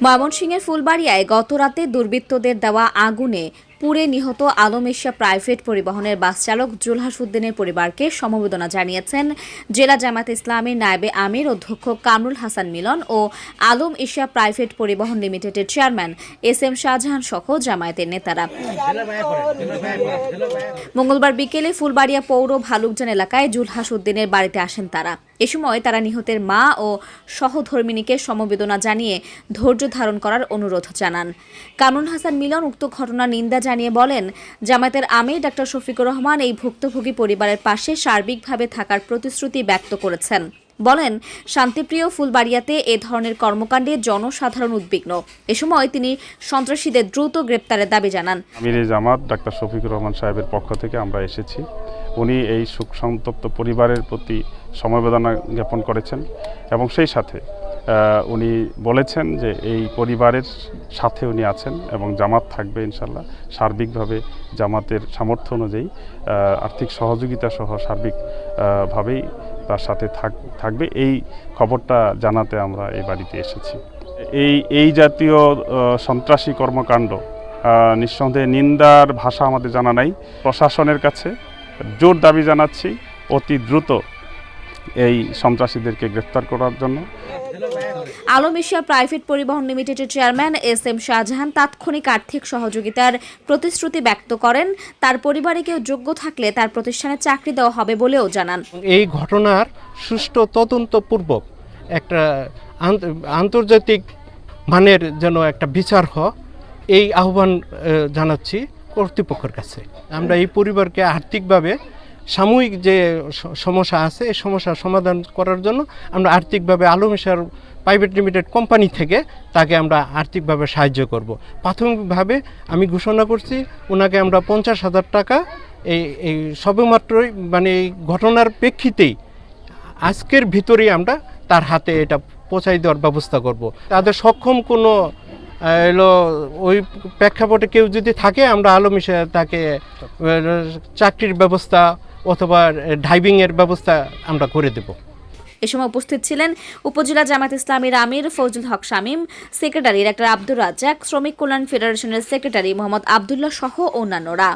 ময়মনসিংহের ফুলবাড়িয়ায় গতরাতে দুর্বৃত্তদের দেওয়া আগুনে পুড়ে নিহত আলম এশিয়া প্রাইভেট পরিবহনের বাস চালক জুলহাস উদ্দিনের পরিবারকে সমবেদনা জানিয়েছেন। জেলা জামাত ইসলামীর নায়েবে আমির, অধ্যক্ষ কামরুল হাসান মিলন ও আলম এশিয়া প্রাইভেট পরিবহন লিমিটেডের চেয়ারম্যান এস এম শাহজাহান সহ জামায়াতের নেতারা। মঙ্গলবার বিকেলে ফুলবাড়িয়া পৌর ভালুকজান এলাকায় জুলহাস উদ্দিনের বাড়িতে আসেন তারা। এ সময় তারা নিহতের মা ও সহধর্মিনীকে সমবেদনা জানিয়ে ধৈর্য ধারণ করার অনুরোধ জানান। কামরুল হাসান মিলন উক্ত ঘটনার নিন্দা জানিয়ে বলেন, জামায়াতের আমির ডাক্তার শফিকুর রহমান এই ভুক্তভোগী পরিবারের পাশে সার্বিকভাবে থাকার প্রতিশ্রুতি ব্যক্ত করেছেন। বলেন, শান্তিপ্রিয় ফুলবাড়িয়াতে এ ধরনের কর্মকাণ্ডে জনসাধারণ উদ্বিগ্ন। এ সময় তিনি সন্ত্রাসীদের দ্রুত গ্রেপ্তারের দাবি জানান। আমির জামাত ডাক্তার শফিকুর রহমান সাহেবের পক্ষ থেকে আমরা এসেছি। উনি এই শোক সন্তপ্ত পরিবারের প্রতি সমবেদনা জ্ঞাপন করেছেন এবং সেই সাথে উনি বলেছেন যে এই পরিবারের সাথে উনি আছেন এবং জামাত থাকবে ইনশাল্লাহ। সার্বিকভাবে জামাতের সামর্থ্য অনুযায়ী আর্থিক সহযোগিতা সহ সার্বিক আহ, ভাবেই তার সাথে থাক- থাকবে। এই খবরটা জানাতে আমরা এই বাড়িতে এসেছি। এই এই জাতীয় সন্ত্রাসী কর্মকাণ্ড নিঃসন্দেহে নিন্দার ভাষা আমাদের জানা নাই। প্রশাসনের কাছে জোর দাবি জানাচ্ছি অতি দ্রুত এই সন্ত্রাসীদেরকে গ্রেফতার করার জন্য। আলম এশিয়া প্রাইভেট পরিবহন লিমিটেডের চেয়ারম্যান এস এম শাহজাহান তাৎক্ষণিক আর্থিক সহযোগিতার প্রতিশ্রুতি ব্যক্ত করেন। তার পরিবারে কেউ যোগ্য থাকলে তার প্রতিষ্ঠানে চাকরি দেওয়া হবে বলেও জানান। এই ঘটনার সুষ্ঠু তদন্তপূর্বক একটা আন্ত- আন্তর্জাতিক মানের যেন একটা বিচার হয় এই আহ্বান জানাচ্ছি কর্তৃপক্ষের কাছে। আমরা এই পরিবারকে আর্থিকভাবে সাময়িক যে সমস্যা আছে, এই সমস্যার সমাধান করার জন্য আমরা আর্থিকভাবে আলমেশার প্রাইভেট লিমিটেড কোম্পানি থেকে তাকে আমরা আর্থিকভাবে সাহায্য করব। প্রাথমিকভাবে আমি ঘোষণা করছি, ওনাকে আমরা পঞ্চাশ হাজার টাকা এই এই সবেমাত্রই মানে এই ঘটনার প্রেক্ষিতেই আজকের ভিতরেই আমরা তার হাতে এটা পৌঁছাই দেওয়ার ব্যবস্থা করব। তাদের সক্ষম কোনো এলো ওই প্রেক্ষাপটে কেউ যদি থাকে, আমরা আলো আলমিশে তাকে চাকরির ব্যবস্থা অথবা ডাইভিংয়ের ব্যবস্থা আমরা করে দেব। এ সময় উপস্থিত ছিলেন উপজেলা জামাত ইসলামীর আমির ফজল হক শামীম সেক্রেটারি ডাক্তার আব্দুর রাজ্জাক শ্রমিক কল্যাণ ফেডারেশনের সেক্রেটারি মোহাম্মদ আবদুল্লাহ সহ অন্যান্যরা।